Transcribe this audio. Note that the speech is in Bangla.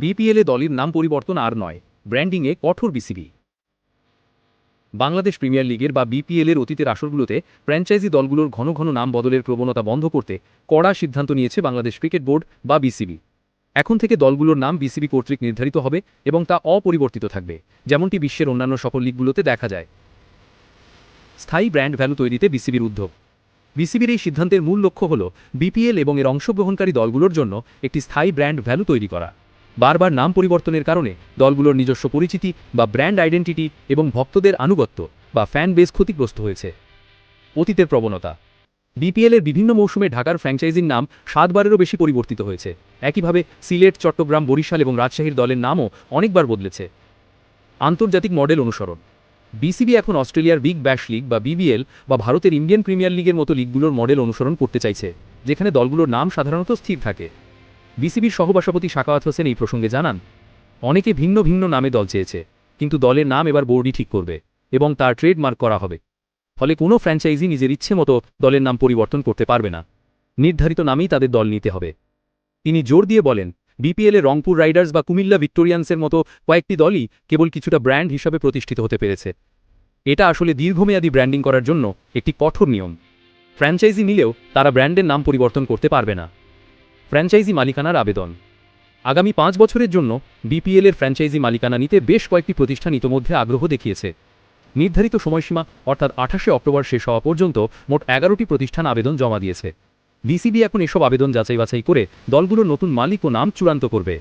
বিপিএলে দলের নাম পরিবর্তন আর নয়, ব্র্যান্ডিংয়ে কঠোর বিসিবি। বাংলাদেশ প্রিমিয়ার লিগের বা বিপিএলের অতীতের আসরগুলোতে ফ্র্যাঞ্চাইজি দলগুলোর ঘন ঘন নাম বদলের প্রবণতা বন্ধ করতে কড়া সিদ্ধান্ত নিয়েছে বাংলাদেশ ক্রিকেট বোর্ড বা বিসিবি। এখন থেকে দলগুলোর নাম বিসিবি কর্তৃক নির্ধারিত হবে এবং তা অপরিবর্তিত থাকবে, যেমনটি বিশ্বের অন্যান্য সফল লিগগুলোতে দেখা যায়। স্থায়ী ব্র্যান্ড ভ্যালু তৈরিতে বিসিবির উদ্যোগ। বিসিবির এই সিদ্ধান্তের মূল লক্ষ্য হল বিপিএল এবং এর অংশগ্রহণকারী দলগুলোর জন্য একটি স্থায়ী ব্র্যান্ড ভ্যালু তৈরি করা। বারবার নাম পরিবর্তনের কারণে দলগুলোর নিজস্ব পরিচিতি বা ব্র্যান্ড আইডেন্টিটি এবং ভক্তদের আনুগত্য বা ফ্যান বেস ক্ষতিগ্রস্ত হয়েছে। অতীতের প্রবণতা। বিপিএলের বিভিন্ন মৌসুমে ঢাকার ফ্র্যাঞ্চাইজির নাম সাতবারেরও বেশি পরিবর্তিত হয়েছে। একইভাবে সিলেট, চট্টগ্রাম, বরিশাল এবং রাজশাহীর দলের নামও অনেকবার বদলেছে। আন্তর্জাতিক মডেল অনুসরণ। বিসিবি এখন অস্ট্রেলিয়ার বিগ ব্যাশ লিগ বা বিবিএল বা ভারতের ইন্ডিয়ান প্রিমিয়ার লিগের মতো লিগগুলোর মডেল অনুসরণ করতে চাইছে, যেখানে দলগুলোর নাম সাধারণত স্থির থাকে। বিসিবির সহবাসপতি শাকাওয়াত হোসেন এই প্রসঙ্গে জানান, অনেকে ভিন্ন ভিন্ন নামে দল চেয়েছে, কিন্তু দলের নাম এবার বোর্ডই ঠিক করবে এবং তার ট্রেডমার্ক করা হবে। ফলে কোনো ফ্র্যাঞ্চাইজি নিজের ইচ্ছে মতো দলের নাম পরিবর্তন করতে পারবে না। নির্ধারিত নামেই তাদের দল নিতে হবে। তিনি জোর দিয়ে বলেন, বিপিএলে রংপুর রাইডার্স বা কুমিল্লা ভিক্টোরিয়ান্সের মতো কয়েকটি দলই কেবল কিছুটা ব্র্যান্ড হিসাবে প্রতিষ্ঠিত হতে পেরেছে। এটা আসলে দীর্ঘমেয়াদী ব্র্যান্ডিং করার জন্য একটি কঠোর নিয়ম। ফ্র্যাঞ্চাইজি নিলেও তারা ব্র্যান্ডের নাম পরিবর্তন করতে পারবে না। ফ্র্যাঞ্চাইজি মালিকানার আবেদন। আগামী পাঁচ বছরের জন্য বিপিএলের ফ্র্যাঞ্চাইজি মালিকানা নিতে বেশ কয়েকটি প্রতিষ্ঠান ইতোমধ্যে আগ্রহ দেখিয়েছে। নির্ধারিত সময়সীমা অর্থাৎ আঠাশে অক্টোবর শেষ হওয়া পর্যন্ত মোট এগারোটি প্রতিষ্ঠান আবেদন জমা দিয়েছে। বিসিবি এখন এসব আবেদন যাচাই বাছাই করে দলগুলোর নতুন মালিক ও নাম চূড়ান্ত করবে।